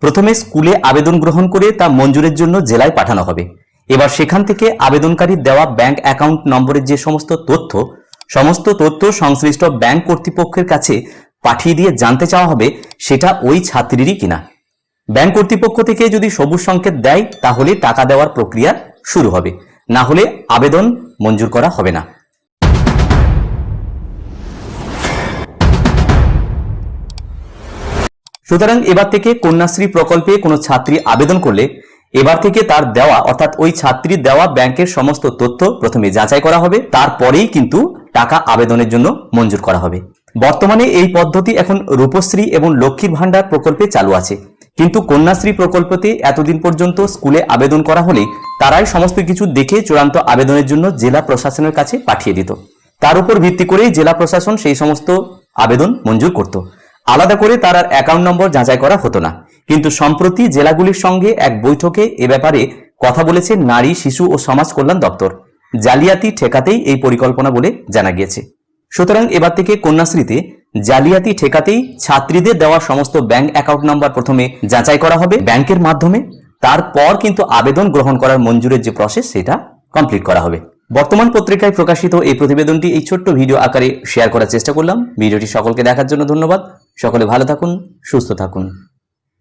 প্রথমে স্কুলে আবেদন গ্রহণ করে তা মঞ্জুরের জন্য জেলায় পাঠানো হবে। এবার সেখান থেকে আবেদনকারীর দেওয়া ব্যাংক অ্যাকাউন্ট নম্বরের যে সমস্ত তথ্য সমস্ত তথ্য সংশ্লিষ্ট ব্যাংক কর্তৃপক্ষের কাছে পাঠিয়ে দিয়ে জানতে চাওয়া হবে, সেটা ওই ছাত্রীরই কিনা। ব্যাংক কর্তৃপক্ষ থেকে যদি সবুজ সংকেত দেয়, তাহলে টাকা দেওয়ার প্রক্রিয়া শুরু হবে। না হলে আবেদন মঞ্জুর করা হবে না। সুতরাং এবার থেকে কন্যাশ্রী প্রকল্পে কোনো ছাত্রী আবেদন করলে এবার থেকে তার দেওয়া, অর্থাৎ ওই ছাত্রীর দেওয়া ব্যাংকের সমস্ত তথ্য প্রথমে যাচাই করা হবে, তারপরেই কিন্তু টাকা আবেদনের জন্য মঞ্জুর করা হবে। বর্তমানে এই পদ্ধতি এখন রূপশ্রী এবং লক্ষ্মীর ভাণ্ডার প্রকল্পে চালু আছে। কিন্তু কন্যাশ্রী প্রকল্পতে এতদিন পর্যন্ত স্কুলে আবেদন করা হলে তারাই সমস্ত কিছু দেখে চূড়ান্ত আবেদনের জন্য জেলা প্রশাসনের কাছে পাঠিয়ে দিত। তার উপর ভিত্তি করেই জেলা প্রশাসন সেই সমস্ত আবেদন মঞ্জুর করত। আলাদা করে তার আর অ্যাকাউন্ট নম্বর যাচাই করা হতো না। কিন্তু সম্প্রতি জেলাগুলির সঙ্গে এক বৈঠকে এ ব্যাপারে কথা বলেছে নারী, শিশু ও সমাজ কল্যাণ দপ্তর। জালিয়াতি ঠেকাতেই এই পরিকল্পনা বলে জানা গিয়েছে। সুতরাং এবার থেকে কন্যাশ্রীতে জালিয়াতি ঠেকাতেই ছাত্রীদের দেওয়া সমস্ত ব্যাংক অ্যাকাউন্ট নাম্বার প্রথমে যাচাই করা হবে ব্যাংকের মাধ্যমে। তারপর কিন্তু আবেদন গ্রহণ করার মঞ্জুরের যে প্রসেস সেটা কমপ্লিট করা হবে। বর্তমান পত্রিকায় প্রকাশিত এই প্রতিবেদনটি এই ছোট্ট ভিডিও আকারে শেয়ার করার চেষ্টা করলাম। ভিডিওটি সকলকে দেখার জন্য ধন্যবাদ। সকলে ভালো থাকুন, সুস্থ থাকুন।